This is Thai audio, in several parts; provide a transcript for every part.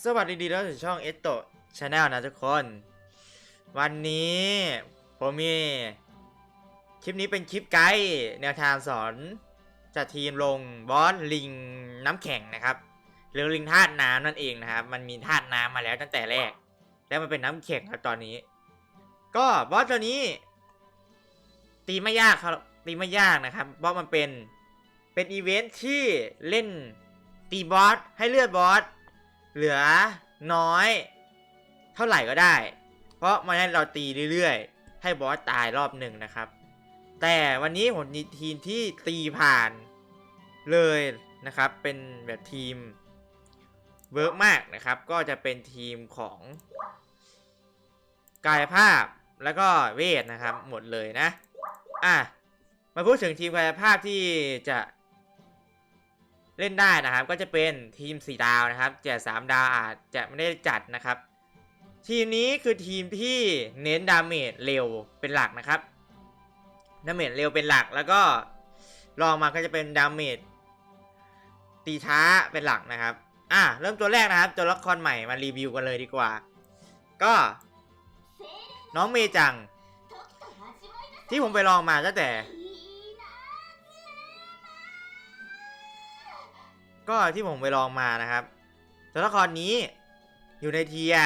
สวัสดีดีแล้วถึงช่องเอสโตชาแนลนะทุกคน วันนี้ผมมี คลิปนี้เป็นคลิปไกด์แนวทางสอนจัดทีมลงบอสลิงน้ำแข็งนะครับ หรือลิงธาตุน้ำนั่นเองนะครับ มันมีธาตุน้ำมาแล้วตั้งแต่แรก แล้วมันเป็นน้ำแข็งครับตอนนี้ ก็บอสตัวนี้ ตีไม่ยากครับตีไม่ยากนะครับเพราะมันเป็นเป็นอีเวนท์ที่เล่นตีบอสให้เลือดบอส เหลือน้อย เท่าไหร่ก็ได้ เพราะมันให้เราตีเรื่อยๆ ให้บอสตายรอบหนึ่งนะครับ แต่วันนี้ผมมีทีมที่ตีผ่านเลยนะครับ เป็นแบบทีมเวิร์กมากนะครับ ก็จะเป็นทีมของกายภาพแล้วก็เวทนะครับ หมดเลยนะ อะ มาพูดถึงทีมกายภาพที่จะ เล่นได้นะครับ ก็จะเป็นทีม 4 ดาวนะครับแต่3ดาวอาจจะไม่ได้จัดนะครับ ทีมนี้คือทีมที่เน้นดาเมจเร็วเป็นหลักนะครับดาเมจเร็วเป็นหลักแล้วก็ลองมาก็จะเป็นดาเมจตีช้าเป็นหลักนะครับอะเริ่มตัวแรกนะครับ ตัวละครใหม่มารีวิวกันเลยดีกว่า ก็น้องเมจัง ที่ผมไปลองมาตั้งแต่ ก็ที่ผมไปลองมานะครับตัวละครนี้อยู่ในเทีย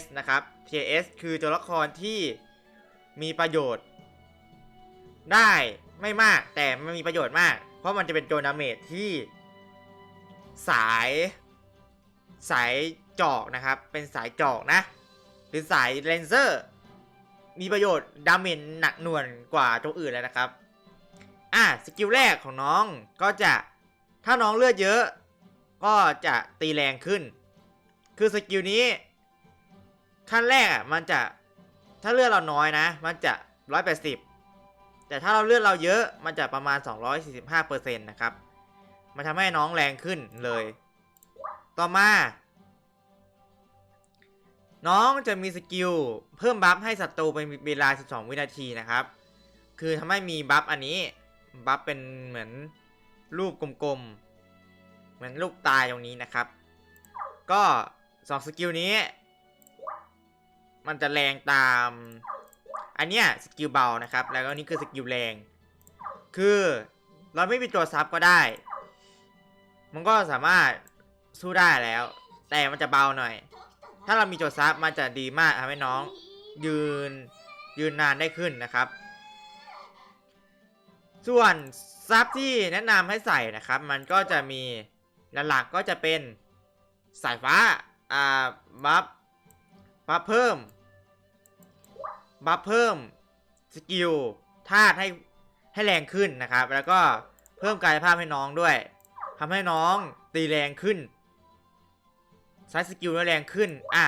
S นะครับเทีย S คือตัวละครที่มีประโยชน์ ได้ไม่มากแต่มันมีประโยชน์มาก เพราะมันจะเป็นตัวดาเมจที่สายสายจอกนะครับ เป็นสายจอกนะ หรือสายเลนเซอร์ มีประโยชน์ดาเมจหนักหน่วงกว่าตัวอื่นแล้วนะครับ อะสกิลแรกของน้องก็จะ ถ้าน้องเลือดเยอะ ก็จะตีแรงขึ้น คือสกิลนี้ ขั้นแรกอะมันจะถ้าเลือดเราน้อยนะ มันจะ 180 แต่ถ้าเราเลือดเราเยอะมันจะประมาณ 245%นะครับ มันทำให้น้องแรงขึ้นเลย ต่อมา น้องจะมีสกิลเพิ่มบัฟให้ศัตรูเป็นเวลา 12 วินาทีนะครับ คือทำให้มีบัฟอันนี้ บัฟเป็นเหมือน รูปกลมๆ เหมือนลูกตายตรงนี้นะครับ ก็สองสกิลนี้ มันจะแรงตาม อันเนี้ยสกิลเบานะครับ แล้วก็นี่คือสกิลแรง คือเราไม่มีตัวซับก็ได้ มันก็สามารถสู้ได้แล้ว แต่มันจะเบาหน่อย ถ้าเรามีตัวซับมันจะดีมากทำให้น้องยืนยืนนานได้ขึ้นนะครับ ส่วน ซับที่แนะนำให้ใส่นะครับ มันก็จะมีหลักๆก็จะเป็นสายฟ้า อ่า บัฟ บัฟเพิ่ม บัฟเพิ่ม สกิลธาตุให้ให้แรงขึ้นนะครับ แล้วก็เพิ่มกายภาพให้น้องด้วยทำให้น้องตีแรงขึ้นใช้สกิลแล้วแรงขึ้น อะ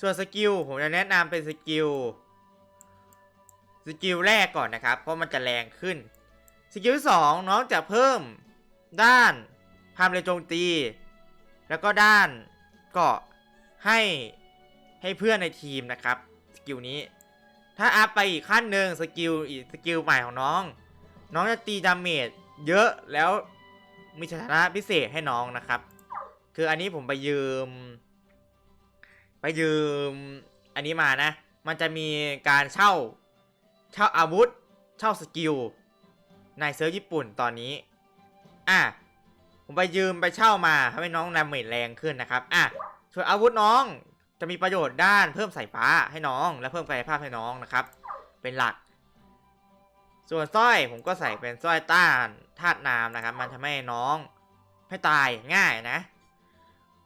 ส่วนสกิลผมจะแนะนำเป็นสกิล สกิลแรกก่อนนะครับ เพราะมันจะแรงขึ้น สกิลสองน้องจะเพิ่มด้านความเร็วโจมตี แล้วก็ด้านเกาะให้ให้เพื่อนในทีมนะครับสกิลนี้ ถ้าอัพไปอีกขั้นหนึ่งสกิลอีกสกิลใหม่ของน้อง น้องจะตีดาเมจเยอะแล้วมีสถานะพิเศษให้น้องนะครับ คืออันนี้ผมไปยืม ไปยืมอันนี้มานะ มันจะมีการเช่า เช่าอาวุธ เช่าสกิล ในเซิร์ฟญี่ปุ่นตอนนี้ อะ ผมไปยืมไปเช่ามาทำให้น้องนำเมจแรงขึ้นนะครับ อะ ส่วนอาวุธน้องจะมีประโยชน์ด้านเพิ่มสายฟ้าให้น้อง และเพิ่มกายภาพให้น้องนะครับ เป็นหลัก ส่วนสร้อยผมก็ใส่เป็นสร้อยต้านธาตุน้ำนะครับ มันทำให้น้องไม่ตายง่ายนะ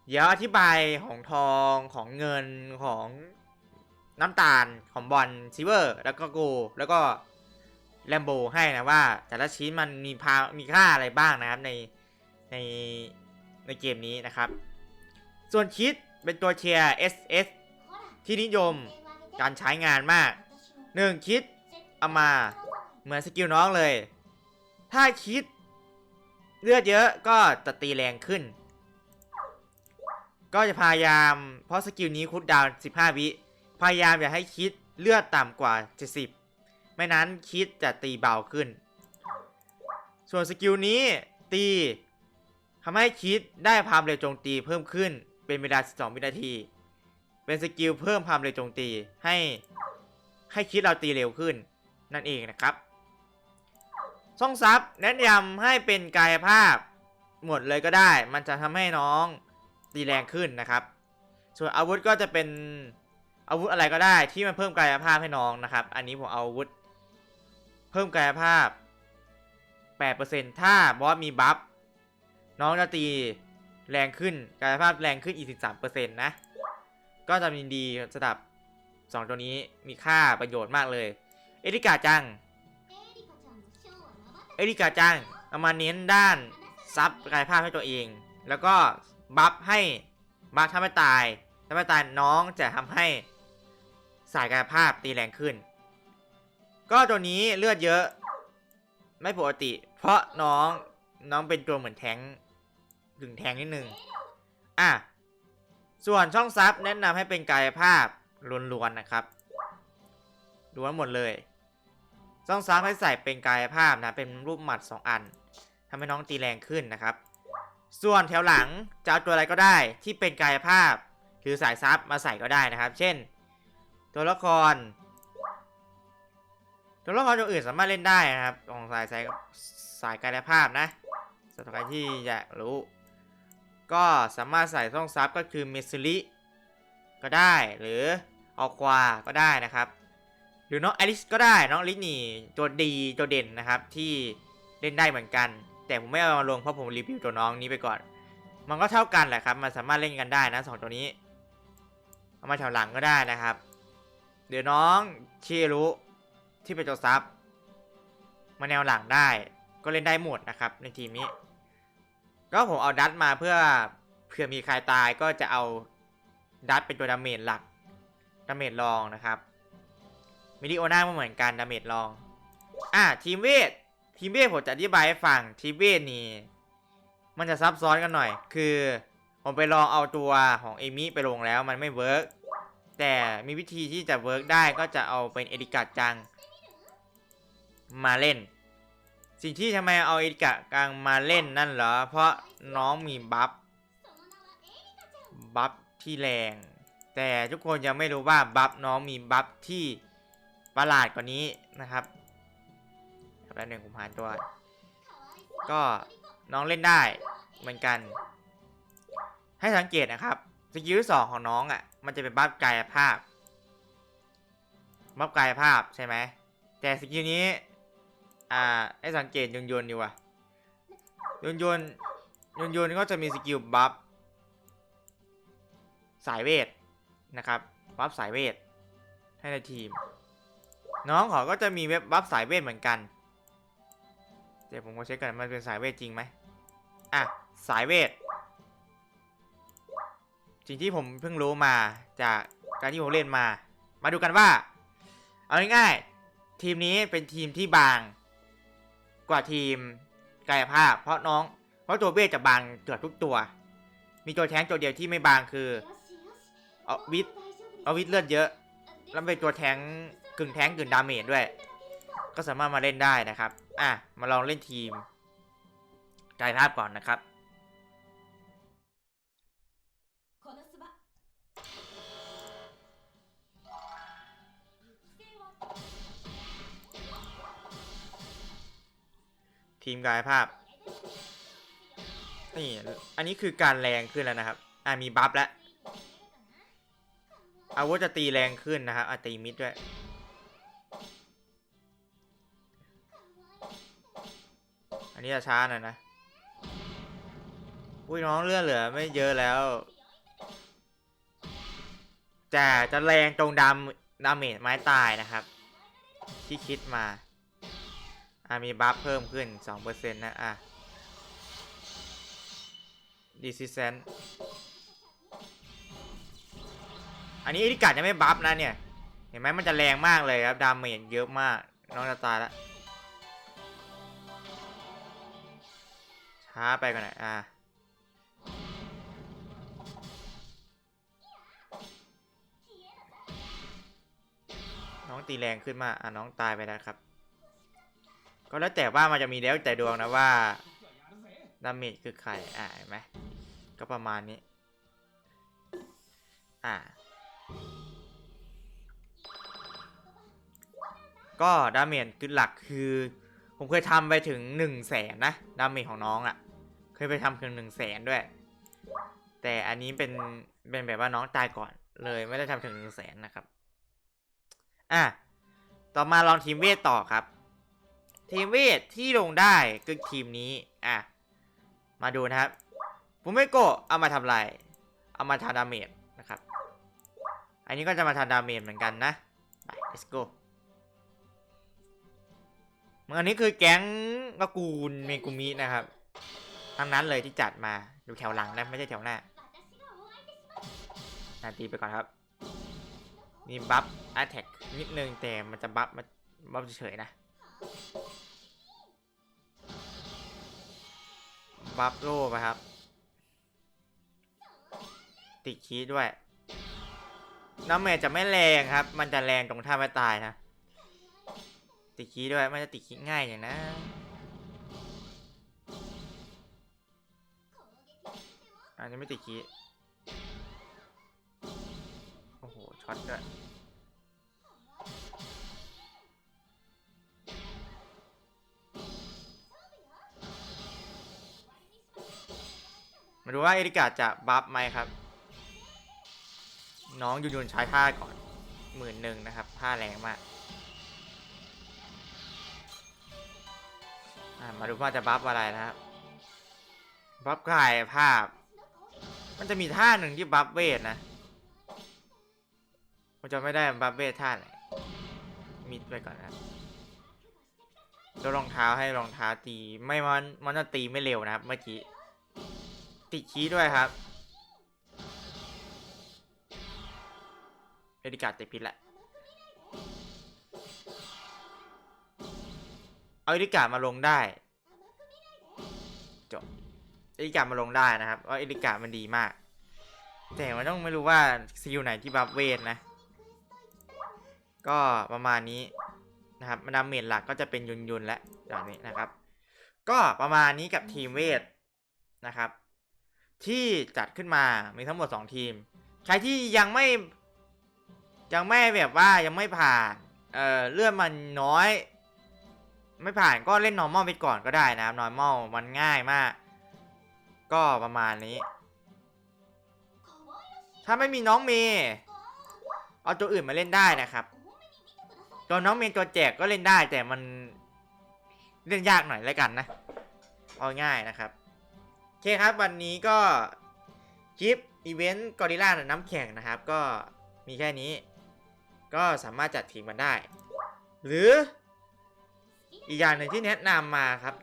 เดี๋ยวอธิบายของทองของเงินของน้ำตาลของบอลซิเวอร์ แล้วก็โก แล้วก็ แลมโบให้นะว่า แต่ละชิ้นมันมีพามีค่าอะไรบ้างนะครับในในในเกมนี้นะครับ ส่วนคิดเป็นตัวเชียร์ SS ที่นิยมการใช้งานมาก 1 คิดเอามาเหมือนสกิลน้องเลย ถ้าคิดเลือดเยอะก็จะตีแรงขึ้น ก็จะพยายาม เพราะสกิลนี้คูดดาวน์15 วิ พยายามอย่าให้คิดเลือดต่ำกว่า 70 ไม่นั้นคิดจะตีเบาขึ้น ส่วนสกิลนี้ตีทำให้คิดได้ความเร็วโจมตีเพิ่มขึ้นเป็นเวลา 12 วินาที เป็นสกิลเพิ่มความเร็วโจมตีให้ให้คิดเราตีเร็วขึ้น นั่นเองนะครับช่องซับแนะนำให้เป็นกายภาพหมดเลยก็ได้ มันจะทำให้น้องตีแรงขึ้นนะครับ ส่วนอาวุธก็จะเป็นอาวุธอะไรก็ได้ที่มันเพิ่มกายภาพให้น้องนะครับ อันนี้ผมเอาอาวุธ เพิ่มกายภาพ 8%ถ้าบอสมีบัฟน้องจะตีแรงขึ้นกายภาพแรงขึ้นอีก13%นะ ก็จะมีดีสำหรับสองตัวนี้มีค่าประโยชน์มากเลย เอริกาจัง เอริกาจังเอามาเน้นด้านซับกายภาพให้ตัวเอง แล้วก็บัฟให้บัฟถ้าไม่ตายถ้าไม่ตายน้องจะทำให้สายกายภาพตีแรงขึ้น ก็ตัวนี้เลือดเยอะ ไม่ปกติ เพราะน้องน้องเป็นตัวเหมือนแทงถึงแทงนิดนึง อะ ส่วนช่องซับแนะนำให้เป็นกายภาพล้วนๆนะครับล้วนหมดเลยช่องซับให้ใส่เป็นกายภาพนะ เป็นรูปหมัด 2 อันทำให้น้องตีแรงขึ้นนะครับ ส่วนแถวหลังจะเอาตัวอะไรก็ได้ที่เป็นกายภาพ หรือสายซับมาใส่ก็ได้นะครับ เช่น ตัวละคร ตัวละครตัวอื่นสามารถเล่นได้นะครับ ของสายสายสายกายภาพนะสำหรับใครที่อยากรู้ ก็สามารถใส่ช่องซับก็คือเมซิลิก็ได้หรือออควาก็ได้นะครับ หรือน้องอลิสก็ได้น้องลิสนี่ตัวดีตัวเด่นนะครับที่เล่นได้เหมือนกัน แต่ผมไม่เอามาลงเพราะผมรีวิวตัวน้องนี้ไปก่อน มันก็เท่ากันแหละครับ มันสามารถเล่นกันได้นะสองตัวนี้ เอามาแถวหลังก็ได้นะครับ เดี๋ยวน้องเชรุ ที่เป็นตัวซับมาแนวหลังได้ ก็เล่นได้หมดนะครับ ในทีมนี้ ก็ผมเอาดัตมาเพื่อเผื่อมีใครตายก็จะเอาดัตเป็นตัวดาเมจหลักดาเมจรองนะครับมิดิโอน่าก็เหมือนกันดาเมจรอง อะทีมเวททีมเวทผมจะอธิบายให้ฟังทีมเวทนี่มันจะซับซ้อนกันหน่อย คือผมไปลองเอาตัวของเอมิไปลงแล้วมันไม่เวิร์กแต่มีวิธีที่จะเวิร์กได้ก็จะเอาเป็นเอดิกาจัง มาเล่น สิ่งที่ทำไมเอาเอดิกาจังมาเล่นนั่นเหรอ เพราะน้องมีบัฟ บัฟที่แรง แต่ทุกคนยังไม่รู้ว่าบัฟน้องมีบัฟที่ประหลาดกว่านี้นะครับแป๊บหนึงผมหาตัว ก็น้องเล่นได้เหมือนกัน ให้สังเกตนะครับสกิลที่สองของน้องอะ่ะ มันจะเป็นบัฟกายภาพบัฟกายภาพใช่ไหมแต่สกิลนี้ อ่าให้สังเกตยนยนดีกว่ายนยนยนยนก็จะมีสกิลบัฟสายเวทนะครับบัฟสายเวทให้ในทีม น้องเขาก็จะมีเว็บบัฟสายเวทเหมือนกันเดี๋ยวผมก็เช็คกันมันเป็นสายเวทจริงไหมอะสายเวทสิ่งที่ผมเพิ่งรู้มาจากการที่ผมเล่นมา มาดูกันว่า เอาง่ายๆทีมนี้เป็นทีมที่บาง กว่าทีมกายภาพ เพราะน้อง เพราะตัวเวทจะบางเกือบทุกตัว มีตัวแท้งตัวเดียวที่ไม่บางคือเอาวิทเอาวิทเลือดเยอะ แล้วเป็นตัวแท้งกึ่งแท้งกึ่งดาเมจด้วย ก็สามารถมาเล่นได้นะครับ อะ มาลองเล่นทีมกายภาพก่อนนะครับ ทีมกายภาพ นี่ อันนี้คือการแรงขึ้นแล้วนะครับ อะมีบัฟแล้ว อาวุธจะตีแรงขึ้นนะครับอะตีมิดด้วย อันนี้จะช้าหน่อยนะ อุ้ยน้องเลือดเหลือไม่เยอะแล้วจะจะแรงตรงดามดาเมจไม้ตายนะครับ ที่คิดมา อะมีบัฟเพิ่มขึ้น 2%นะ อะดีซิเซนอันนี้เอริกาจะไม่บัฟนะเนี่ย เห็นไหมมันจะแรงมากเลยครับ ดาเมจเยอะมาก น้องจะตายล้วช้าไปก่อนหน่อยอะน้องตีแรงขึ้นมาก อะน้องตายไปแล้วครับ ก็แล้วแต่ว่ามันจะมีแล้วแต่ดวงนะว่าดาเมจคือใครอะเห็นไหมก็ประมาณนี้ อ่า ก็ดาเมจคือหลักคือ ผมเคยทำไปถึงหนึ่งแสนนะดาเมจของน้องอะ่ะ เคยไปทำถึงหนึ่งแสนด้วย แต่อันนี้เป็นเป็นแบบว่าน้องตายก่อนเลยไม่ได้ทำถึงหนึ่งแสนนะครับ อะ ต่อมาลองทีมเวทต่อครับ ทีมเวทที่ลงได้คือทีมนี้อะมาดูนะครับผมไม่โกะเอามาทำอะไรเอามาทำดาเมจนะครับ อันนี้ก็จะมาทำดาเมจเหมือนกันนะไป let's go อันนี้คือแก๊งตระกูลเมกุมินะครับ ทั้งนั้นเลยที่จัดมาอยู่แถวหลังนะไม่ใช่แถวหน้านาตีไปก่อนครับนี่บัฟอัตแทกนิดนึงแต่มันจะบัฟมาบัฟเฉยๆนะ บัฟโล่ไปครับ ติดคีดด้วย น้ำเมจจะไม่แรงครับ มันจะแรงตรงท่าไม่ตายนะ ติดคีดด้วย มันจะติดคีง่ายอย่างนะอันนี้ไม่ติดคีโอ้โห ช็อตด้วย มาดูว่าเอริกาจะบัฟไหมครับ น้องยุนยุนใช้ท่าก่อนหมื่นหนึ่งนะครับท่าแรงมากมาดูว่าจะบัฟอะไรนะครับบัฟกายภาพ มันจะมีท่าหนึ่งที่บัฟเวทนะผมจะไม่ได้บัฟเวทท่าไหนมิดไปก่อนนะครับแล้วรองเท้าให้รองเท้าตีไม่มันมันจะตีไม่เร็วนะครับเมื่อกี้ ติดชี้ด้วยครับเอดิกาติดพิษแหละเอาเอดิกามาลงได้จบเอดิกามาลงได้นะครับเพราะเอดิกามันดีมาก แต่มันต้องไม่รู้ว่าสกิลไหนที่บัฟเวทนะ ก็ประมาณนี้นะครับมันดามเมจหลักก็จะเป็นยุนยุนๆและแบบนี้นะครับ ก็ประมาณนี้กับทีมเวทนะครับ ที่จัดขึ้นมา มีทั้งหมด 2 ทีม ใครที่ยังไม่ ยังไม่แบบว่ายังไม่ผ่าน เอ่อเลื่อนมันน้อย ไม่ผ่านก็เล่น normal ไปก่อนก็ได้นะครับ normal มันง่ายมาก ก็ประมาณนี้ ถ้าไม่มีน้องเมย์เอาตัวอื่นมาเล่นได้นะครับ ตัวน้องเมย์ตัวแจกก็เล่นได้แต่มันเล่นยากหน่อยแล้วกันนะ เอาง่ายนะครับ โอเคครับวันนี้ก็คลิปอีเวนต์กอริล่าน้ำแข็งนะครับ ก็มีแค่นี้ ก็สามารถจัดทีมกันได้ หรืออีกอย่างหนึ่งที่แนะนำมาครับ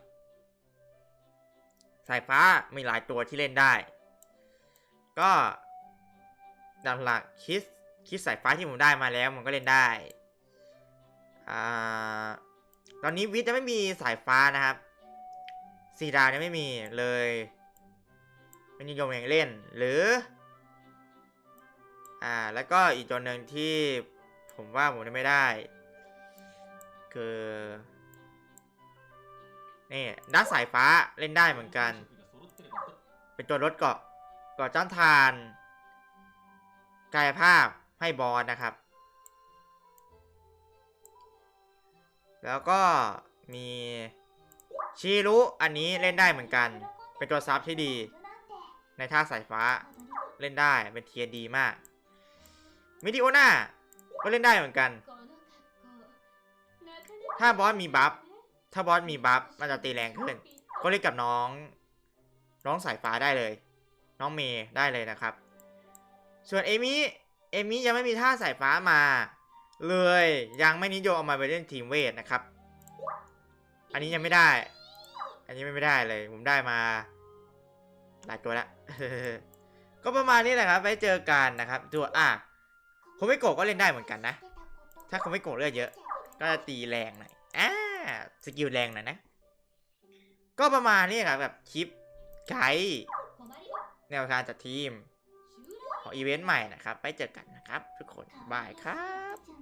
สายฟ้ามีหลายตัวที่เล่นได้ ก็ดังหลักคิดคิดสายฟ้าที่ผมได้มาแล้วมันก็เล่นได้อ่าตอนนี้วิทย์จะไม่มีสายฟ้านะครับสีดาเนี่ยไม่มีเลย นิยมอย่างเล่นหรือ อ่า แล้วก็อีกตัวหนึ่งที่ผมว่าผมไม่ได้ คือ นี่ด้านสายฟ้าเล่นได้เหมือนกัน เป็นตัวรถเกาะเกาะจ้านทาน กายภาพให้บอสนะครับ แล้วก็มีชีรุอันนี้เล่นได้เหมือนกัน เป็นตัวซับที่ดี ในท่าสายฟ้าเล่นได้เป็นเทียดีมาก มิดิโอน่าก็เล่นได้เหมือนกัน ถ้าบอสมีบัฟถ้าบอสมีบัฟมันจะตีแรงขึ้น ก็เล่นกับน้อง น้องสายฟ้าได้เลย น้องเมย์ได้เลยนะครับ ส่วนเอมี่เอมี่ยังไม่มีท่าสายฟ้ามา เลยยังไม่นิยมเอามาไปเล่นทีมเวทนะครับ อันนี้ยังไม่ได้ อันนี้ไม่ได้เลยผมได้มา หลายตัวละก็ประมาณนี้แหละครับไว้เจอกันนะครับตัวอะคงไม่โกะก็เล่นได้เหมือนกันนะ ถ้าคงไม่โกะเลือดเยอะ ก็จะตีแรงหน่อยอ่าสกิลแรงหน่อยนะ ก็ประมาณนี้ครับแบบคลิปไกด์แนวการจัดทีม ของอีเวนต์ใหม่นะครับ ไปเจอกันนะครับ ทุกคนบายครับ